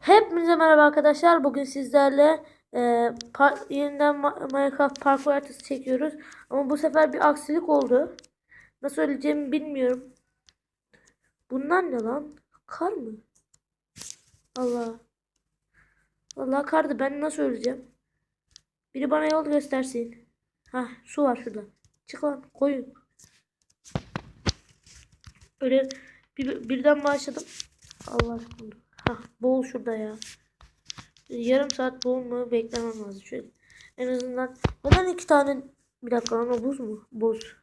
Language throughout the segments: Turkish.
Hepinize merhaba arkadaşlar. Bugün sizlerle e, par- yeniden Minecraft parkur haritası çekiyoruz. Ama bu sefer bir aksilik oldu. Nasıl söyleyeceğimi bilmiyorum. Bunlar ne lan? Kar mı? Allah. Allah kardı. Ben nasıl öleceğim? Biri bana yol göstersin. Ha, su var şurada. Çık lan koyun. Öyle bir, birden başladım. Allah aşkına. Hah, boğul şurada ya. Yarım saat boğulmayı beklemem lazım. Şöyle. En azından. Neden iki tane... Bir dakika o buz mu? Buz.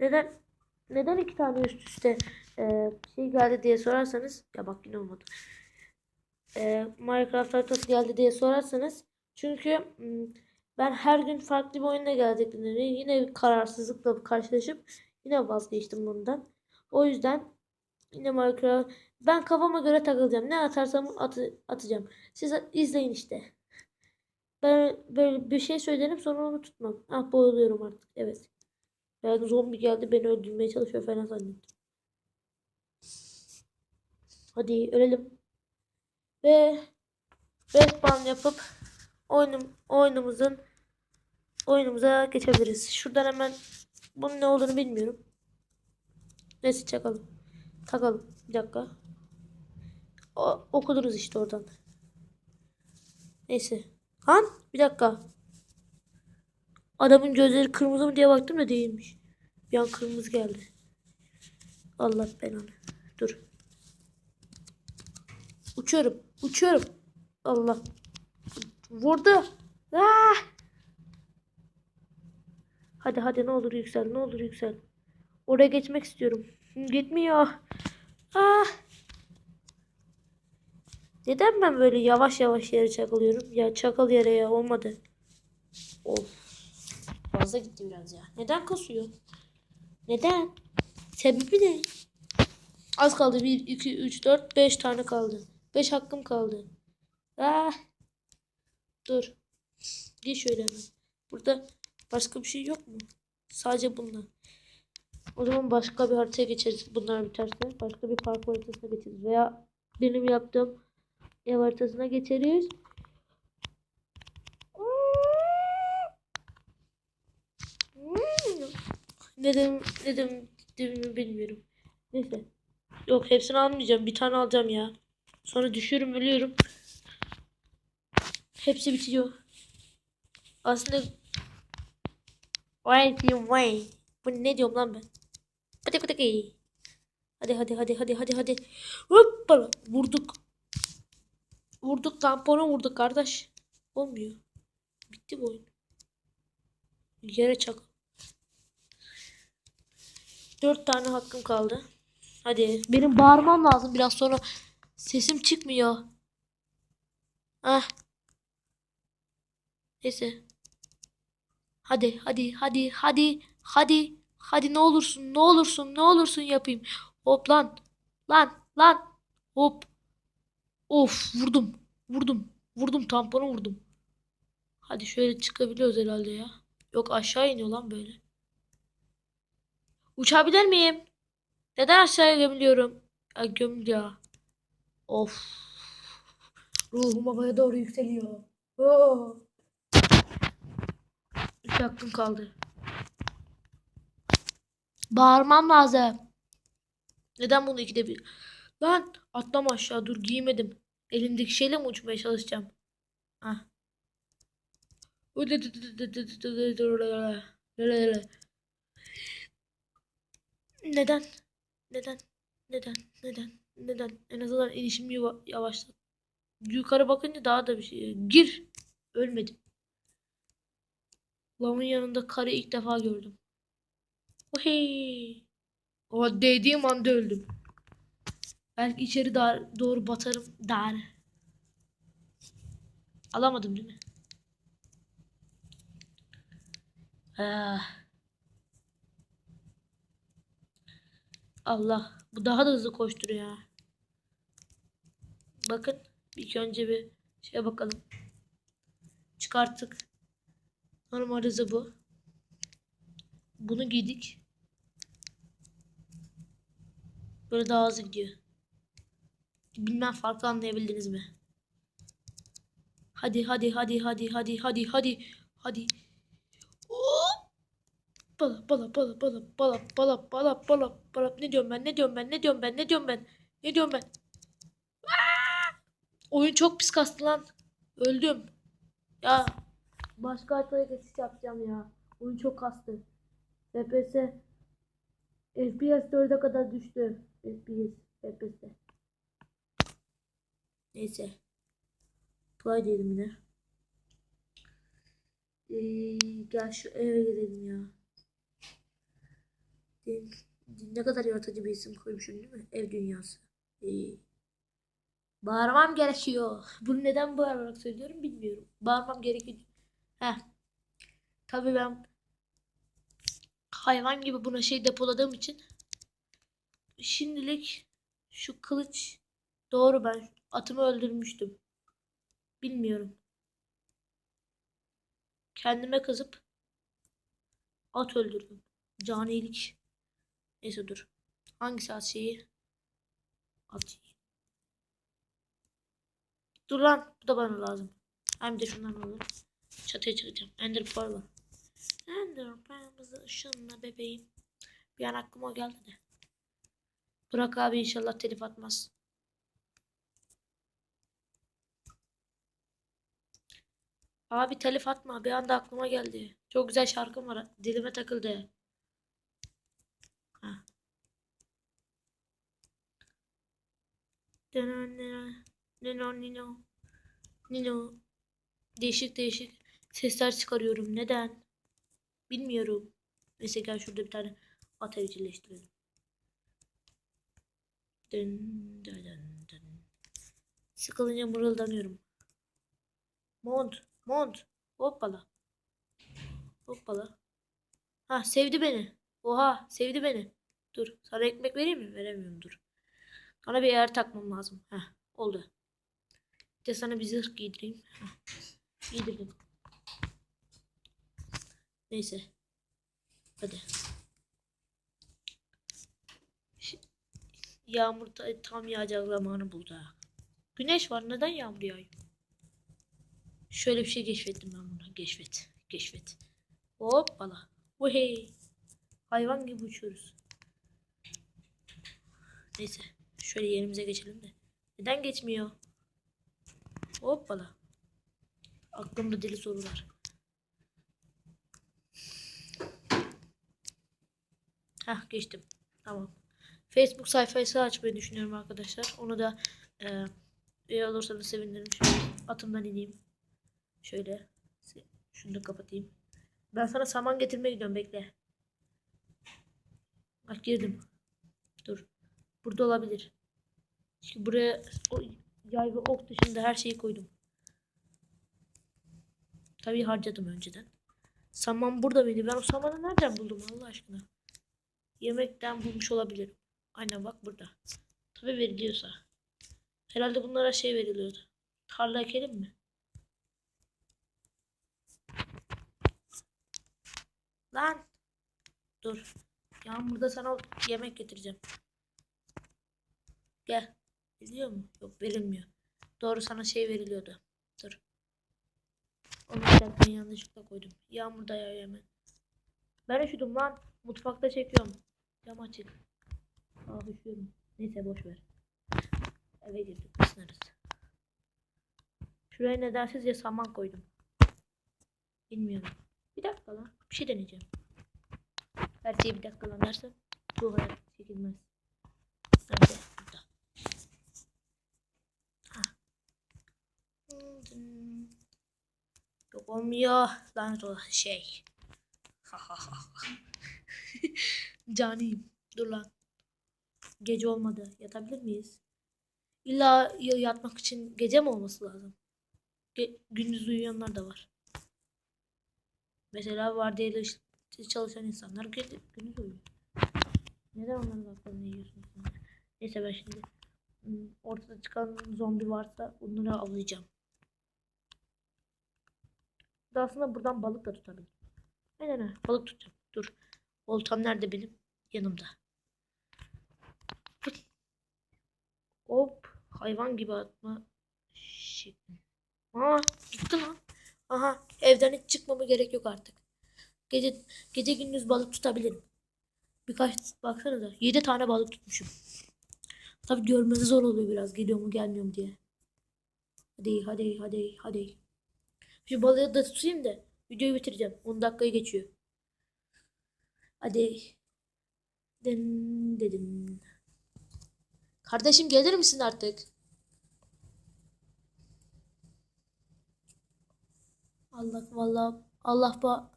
Neden neden iki tane üst üste e, şey geldi diye sorarsanız ya bak yine olmadı. E, Minecraft haritası geldi diye sorarsanız çünkü m, ben her gün farklı bir oyuna geleceklerini yine bir kararsızlıkla karşılaşıp yine vazgeçtim bundan. O yüzden yine Minecraft ben kafama göre takılacağım. Ne atarsam atı, atacağım. Siz izleyin işte. Ben böyle bir şey söylerim sonra onu tutmam. Ah boyuluyorum artık. Evet. Yani zombi geldi beni öldürmeye çalışıyor falan zannettim. Hadi ölelim. Ve respawn yapıp oyunum oyunumuzun oyunumuza geçebiliriz. Şuradan hemen bunun ne olduğunu bilmiyorum. Neyse çakalım. Takalım. Bir dakika. O, okuduruz işte oradan. Neyse. Han bir dakika. Adamın gözleri kırmızı mı diye baktım da değilmiş. Bir an kırmızı geldi. Allah belanı. Dur. Uçuyorum. Uçuyorum. Allah. Vurdu. Ah! Hadi hadi ne olur yüksel. Ne olur yüksel. Oraya geçmek istiyorum. Gitmiyor. Ah! Neden ben böyle yavaş yavaş yere çakılıyorum? Ya çakal yere ya olmadı. Of. Fazla gitti biraz ya. Neden kasıyor? Neden? Sebebi ne? Az kaldı. 1, 2, 3, 4, 5 tane kaldı. 5 hakkım kaldı. Ah. Dur. Gir şöyle hemen. Burada başka bir şey yok mu? Sadece bunlar. O zaman başka bir haritaya geçeriz. Bunlar biterse. Başka bir parkur haritasına geçeriz. Veya benim yaptığım ev haritasına geçeriz. Ne dedim, ne dedim, dediğimi bilmiyorum. Neyse. Yok hepsini almayacağım. Bir tane alacağım ya. Sonra düşüyorum ölüyorum. Hepsi bitiyor. Aslında Why you why? Bu ne diyorum lan ben? Hadi hadi hadi hadi hadi hadi hadi hadi. Hoppala vurduk. Vurduk tamponu vurduk kardeş. Olmuyor. Bitti bu oyun. Yere çak. Dört tane hakkım kaldı. Hadi. Benim bağırmam lazım biraz sonra. Sesim çıkmıyor. Ah. Neyse. Hadi hadi hadi hadi hadi. Hadi ne olursun ne olursun ne olursun yapayım. Hop lan. Lan lan. Hop. Of vurdum. Vurdum. Vurdum tamponu vurdum. Hadi şöyle çıkabiliyoruz herhalde ya. Yok aşağı iniyor lan böyle. Uçabilir miyim? Neden aşağıya gömülüyorum? Ya gömül ya. Of. Ruhum havaya doğru yükseliyor. Oh. Üç hakkım kaldı. Bağırmam lazım. Neden bunu ikide bir? Lan atlama aşağı dur giymedim. Elimdeki şeyle mi uçmaya çalışacağım? Ah. Neden? Neden? Neden? Neden? Neden? En azından inişimi yava- yavaşlat. Yukarı bakınca daha da bir şey. Gir. Ölmedim. Lavın yanında karı ilk defa gördüm. Ohey. O değdiğim anda öldüm. Belki içeri dar, doğru batarım. Dar. Alamadım değil mi? Ah. Allah. Bu daha da hızlı koşturuyor. Bakın. İlk önce bir şeye bakalım. Çıkarttık. Normal hızı bu. Bunu giydik. Böyle daha hızlı gidiyor. Bilmem farklı anlayabildiniz mi? Hadi hadi hadi hadi hadi hadi hadi hadi. Bala bala bala bala bala bala bala bala bala. Ne diyorum ben ne diyorum ben ne diyorum ben ne diyorum ben ne diyorum ben! Oyun çok pis kastı lan. Öldüm. Ya başka haritaya geçiş yapacağım ya. Oyun çok kastı. FPS FPS 4'e kadar düştü. FPS FPS neyse Play diyelim yine ee, gel şu eve gidelim ya. Din, ne kadar yaratıcı bir isim koymuşum değil mi? Ev dünyası. Ee, bağırmam gerekiyor. Bunu neden bağırarak söylüyorum bilmiyorum. Bağırmam gerekiyor. Heh. Tabii ben hayvan gibi buna şey depoladığım için şimdilik şu kılıç doğru ben atımı öldürmüştüm. Bilmiyorum. Kendime kızıp at öldürdüm. Canilik. Neyse dur. Hangisi at şeyi? At şeyi. Dur lan. Bu da bana lazım. Hem de şundan alalım. Çatıya çıkacağım. Ender Pearl var. Ender Pearl'ımızı ışınla bebeğim. Bir an aklıma geldi de. Burak abi inşallah telif atmaz. Abi telif atma. Bir anda aklıma geldi. Çok güzel şarkım var. Dilime takıldı. Ha. Nino nino nino Değişik değişik sesler çıkarıyorum. Neden? Bilmiyorum. Neyse gel şurada bir tane at evcilleştirelim. Dın dın. Sıkılınca mırıldanıyorum. Mont, mont. Hoppala. Hoppala. Ha sevdi beni. Oha sevdi beni. Dur. Sana ekmek vereyim mi? Veremiyorum dur. Sana bir yer takmam lazım. Heh oldu. Bir de sana bir zırh giydireyim. Heh. Giydirdim. Neyse. Hadi. Yağmur ta- tam yağacak zamanı buldu. Güneş var. Neden yağmur yağıyor? Şöyle bir şey keşfettim ben bunu. Keşfet. Keşfet. Hoppala. Vahey. Hayvan gibi uçuyoruz. Neyse. Şöyle yerimize geçelim de. Neden geçmiyor? Hoppala. Aklımda deli sorular. Hah geçtim. Tamam. Facebook sayfası açmayı düşünüyorum arkadaşlar. Onu da e, üye olursanız sevinirim. Şöyle atımdan ineyim. Şöyle. Şunu da kapatayım. Ben sana saman getirmeye gidiyorum bekle. Bak girdim. Dur. Burada olabilir. Çünkü buraya o yay ve ok dışında her şeyi koydum. Tabii harcadım önceden. Saman burada mıydı? Ben o samanı nereden buldum Allah aşkına? Yemekten bulmuş olabilirim. Aynen bak burada. Tabii veriliyorsa. Herhalde bunlara şey veriliyordu. Tarla ekelim mi? Lan. Dur. Yağmurda sana yemek getireceğim. Gel. Veriliyor mu? Yok verilmiyor. Doğru sana şey veriliyordu. Dur. Onu ben yanlışlıkla koydum. Yağmurda yağıyor hemen. Ben üşüdüm lan. Mutfakta çekiyorum. Cam açık. Aa üşüyorum. Neyse boş ver. Eve girdik. Isınırız. Şuraya nedensizce saman koydum. Bilmiyorum. Bir dakika lan. Bir şey deneyeceğim. Her şeyi bir dakika lan dersen bu hayat çekilmez. Nerede? Burada. Ha. Yok olmuyor. Lanet olası şey. Caniyim. Dur lan. Gece olmadı. Yatabilir miyiz? İlla ya- yatmak için gece mi olması lazım? Ge- gündüz uyuyanlar da var. Mesela vardiyalı çalışan insanlar gece, gündüz uyuyor. Neden onların haklarını yiyorsunuz? Neyse ben şimdi ortada çıkan zombi varsa onları avlayacağım. De aslında buradan balık da tutabilirim. Aynen öyle. Balık tutacağım. Dur. Oltam nerede benim? Yanımda. Hop. hayvan gibi atma şekli. Aa gitti lan. Aha evden hiç çıkmama gerek yok artık. Gece gece gündüz balık tutabilirim. Birkaç baksanıza 7 tane balık tutmuşum. Tabii görmesi zor oluyor biraz geliyor mu gelmiyor mu diye. Hadi hadi hadi hadi. Şu balığı da tutayım da videoyu bitireceğim. 10 dakikayı geçiyor. Hadi. Den dedim. Kardeşim gelir misin artık? Allah vallahi Allah ba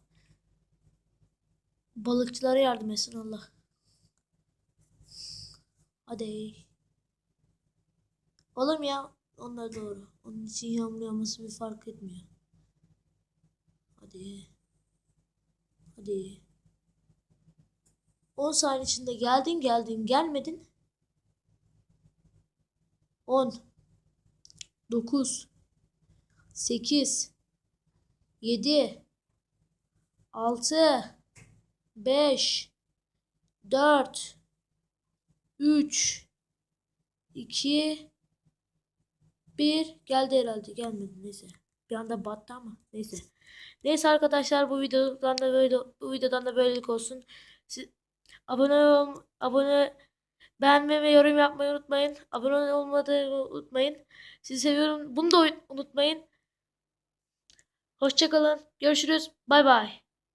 balıkçılara yardım etsin Allah. Hadi. Olur mu ya? Onlar doğru. Onun için yağmur yağması bir fark etmiyor. Hadi. Hadi. 10 saniye içinde geldin geldin gelmedin. 10 9 8 7 6 5 4 3 2 1 geldi herhalde gelmedi neyse. Bir anda battı ama neyse. Neyse arkadaşlar bu videodan da böyle bu videodan da böylelik olsun. Siz, abone ol, abone beğenmeyi ve yorum yapmayı unutmayın. Abone olmayı unutmayın. Sizi seviyorum. Bunu da unutmayın Hoşçakalın görüşürüz. Bay bay